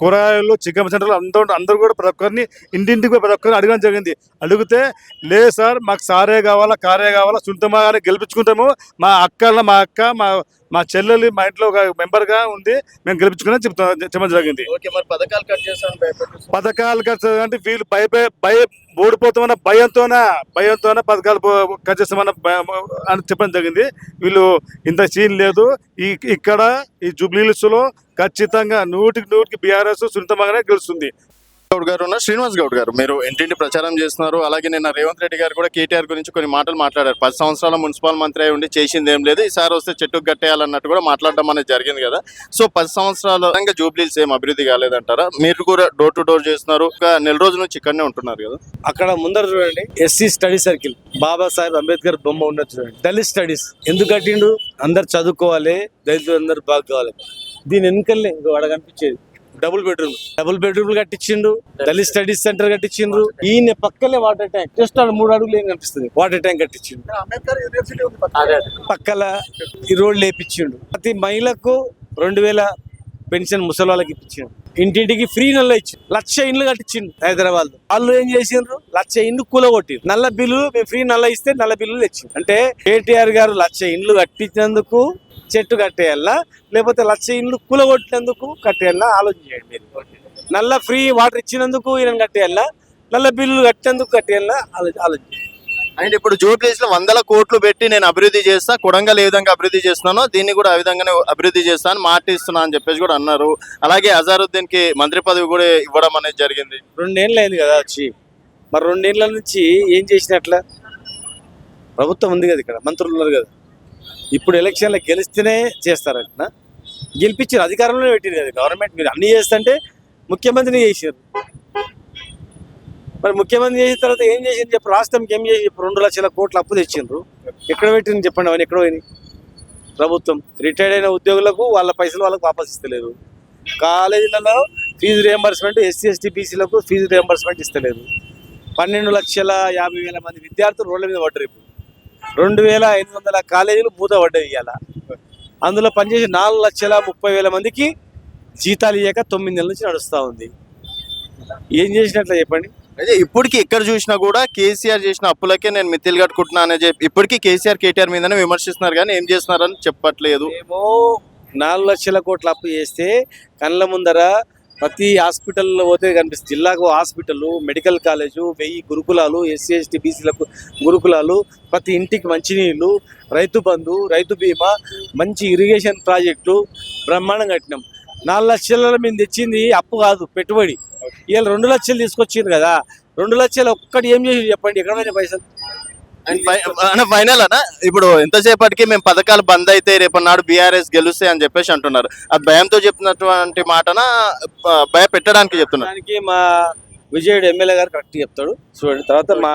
కూరగాయలు చికెన్ సెంటర్లు అందరూ అందరూ కూడా ప్రతి ఒక్కరిని ఇంటింటికి ప్రతి ఒక్కరిని అడగడం జరిగింది. అడిగితే లేదు సార్ మాకు సారే కావాలా కారే కావాలా సుంతమా గానే గెలిపించుకుంటాము. మా అక్క మా అక్క మా మా చెల్లెలు మా ఇంట్లో ఒక మెంబర్గా ఉంది మేము గెలిపించుకుని చెప్తా చెప్పడం జరిగింది. ఓకే మరి పథకాలు కట్ అంటే వీళ్ళు భయ భయ- ఓడిపోతామన్న భయంతోన భయంతోన పథకాలు ఖర్చు చేస్తామన్న అని చెప్పడం జరిగింది. వీళ్ళు ఇంత సీన్ లేదు. ఈ ఇక్కడ ఈ జూబ్లీహిల్స్లో ఖచ్చితంగా నూటికి నూటికి బీఆర్ఎస్ సున్నితమాగానే గెలుస్తుంది. గౌడ్ గారు ఉన్నారు శ్రీనివాస్ గౌడ్ గారు. మీరు ఇంటింటి ప్రచారం చేస్తున్నారు. అలాగే నిన్న రేవంత్ రెడ్డి గారు కూడా కేటీఆర్ గురించి కొన్ని మాటలు మాట్లాడారు. పది సంవత్సరాల మున్సిపల్ మంత్రి అయి ఉండి చేసింది ఏం లేదు. ఈసారి వస్తే చెట్టుకు కట్టేయాలన్నట్టు కూడా మాట్లాడడం అనేది జరిగింది కదా. సో పది సంవత్సరాల ఇంకా జూబ్లీస్ ఏం అభివృద్ధి కాలేదంటారా? మీరు కూడా డోర్ టు డోర్ చేస్తున్నారు. నెల రోజుల నుంచి ఇక్కడనే ఉంటున్నారు కదా. అక్కడ ముందర చూడండి SC study circle. Baba Saheb Ambedkar బొమ్మ ఉన్నది చూడండి. దళిత్ స్టడీస్. ఎందుకు కట్టిండు? అందరు చదువుకోవాలి దళితులు అందరు బాగా కావాలి. దీని వెనుకల్నే ఇంకో వాడ కనిపించేది డబుల్ బెడ్రూమ్ డబుల్ బెడ్రూమ్ కట్టించిండు దళిత్ స్టడీస్ సెంటర్ కట్టించిండ్రు. ఈయన పక్కనే వాటర్ ట్యాంక్ జస్ట్ మూడు అడుగులు ఏం కనిపిస్తుంది? వాటర్ ట్యాంక్ కట్టించిండు పక్కల ఈ రోడ్లు వేపించిండు ప్రతి మహిళకు రెండు వేల పెన్షన్ ముసలి వాళ్ళకి ఇప్పించిండు ఇంటింటికి ఫ్రీ నల్ల ఇచ్చిండు లక్ష ఇండ్లు కట్టించిండు హైదరాబాద్లో వాళ్ళు ఏం చేసిండ్రు? లక్ష ఇండ్లు కూలగొట్టి నల్ల బిల్లు మేము ఫ్రీ నల్ల ఇస్తే నల్ల బిల్లులు ఇచ్చిండు అంటే కేటీఆర్ గారు లక్ష ఇండ్లు కట్టించినందుకు చెట్టు కట్టేయాలా? లేకపోతే లక్ష ఇండ్లు కూలగొట్టినందుకు కట్టేయాలా? ఆలోచన చేయండి మీరు. నల్ల ఫ్రీ వాటర్ ఇచ్చినందుకు ఈయన కట్టేయాలా? నల్ల బిల్లులు కట్టినందుకు కట్టేయాలా? ఆలో- ఆలోచన. అండ్ ఇప్పుడు జూబ్లీస్లో వందల కోట్లు పెట్టి నేను అభివృద్ధి చేస్తా కొడంగల్ ఏ విధంగా అభివృద్ధి చేస్తున్నానో దీన్ని కూడా ఆ విధంగానే అభివృద్ధి చేస్తాను మాట ఇస్తున్నా అని చెప్పేసి కూడా అన్నారు. అలాగే అజారుద్దీన్కి మంత్రి పదవి కూడా ఇవ్వడం అనేది జరిగింది. రెండేళ్ళు అయింది కదా వచ్చి. మరి రెండేళ్ళ నుంచి ఏం చేసినట్ల? ప్రభుత్వం ఉంది కదా ఇక్కడ మంత్రులు ఉన్నారు కదా. ఇప్పుడు ఎలక్షన్లో గెలిస్తేనే చేస్తారంట గెలిపించారు అధికారంలో పెట్టారు కదా గవర్నమెంట్. మీరు అన్ని చేస్తుంటే ముఖ్యమంత్రిని చేసారు మరి ముఖ్యమంత్రి చేసిన తర్వాత ఏం చేసింది చెప్పు? రాష్ట్రంకి ఏం చేసి రెండు లక్షల కోట్లు అప్పు తెచ్చిండ్రు. ఎక్కడ పెట్టింది చెప్పండి అవన్నీ? ఎక్కడ పోయినాయి? ప్రభుత్వం. రిటైర్డ్ అయిన ఉద్యోగులకు వాళ్ళ పైసలు వాళ్ళకు వాపస్ ఇస్తలేదు. కాలేజీలలో ఫీజు రియంబర్స్మెంట్ ఎస్సీ ఎస్టీ బీసీలకు ఫీజు రియంబర్స్మెంట్ ఇస్తలేదు. పన్నెండు లక్షల యాభై వేల మంది విద్యార్థులు రోడ్ల మీద పడ్డారు ఇప్పుడు. రెండు వేల ఐదు వందల కాలేజీలు మూత పడ్డాయి ఇవాళ. అందులో పనిచేసే నాలుగు లక్షల ముప్పై వేల మందికి జీతాలు ఇవ్వక తొమ్మిది నెలల నుంచి నడుస్తూ ఉంది. ఏం చేసినట్లే చెప్పండి? అయితే ఇప్పటికి ఎక్కడ చూసినా కూడా కేసీఆర్ చేసిన అప్పులకే నేను మిత్తిలు కట్టుకుంటున్నా అనే చెప్పి ఇప్పటికీ కేసీఆర్ కేటీఆర్ మీదనే విమర్శిస్తున్నారు కానీ ఏం చేస్తున్నారని చెప్పట్లేదు. మేము నాలుగు లక్షల కోట్ల అప్పు చేస్తే కళ్ళ ముందర ప్రతి హాస్పిటల్లో పోతే కనిపిస్తుంది. జిల్లాకు హాస్పిటల్ మెడికల్ కాలేజు వెయ్యి గురుకులాలు ఎస్సీ ఎస్టీ బీసీలకు గురుకులాలు ప్రతి ఇంటికి మంచినీళ్ళు రైతు బంధు రైతు బీమా మంచి ఇరిగేషన్ ప్రాజెక్టు బ్రహ్మాండం కట్టినాం. నాలుగు లక్షల మేము తెచ్చింది అప్పు కాదు పెట్టుబడి. ఇవాళ రెండు లక్షలు తీసుకొచ్చింది కదా. రెండు లక్షలు ఒక్కటి ఏం చేసి చెప్పండి ఎక్కడ పైసలు? ఫైనల్ అన్న ఇప్పుడు ఎంతసేపటికి మేము పథకాలు బంద్ అయితే రేపు నాడు బీఆర్ఎస్ గెలుస్తాయి అని చెప్పేసి అంటున్నారు. అది భయంతో చెప్తున్నటువంటి మాటన భయ పెట్టడానికి చెప్తున్నారు. దానికి మా విజయుడు ఎమ్మెల్యే గారు కరెక్ట్ చెప్తాడు. చూడండి తర్వాత మా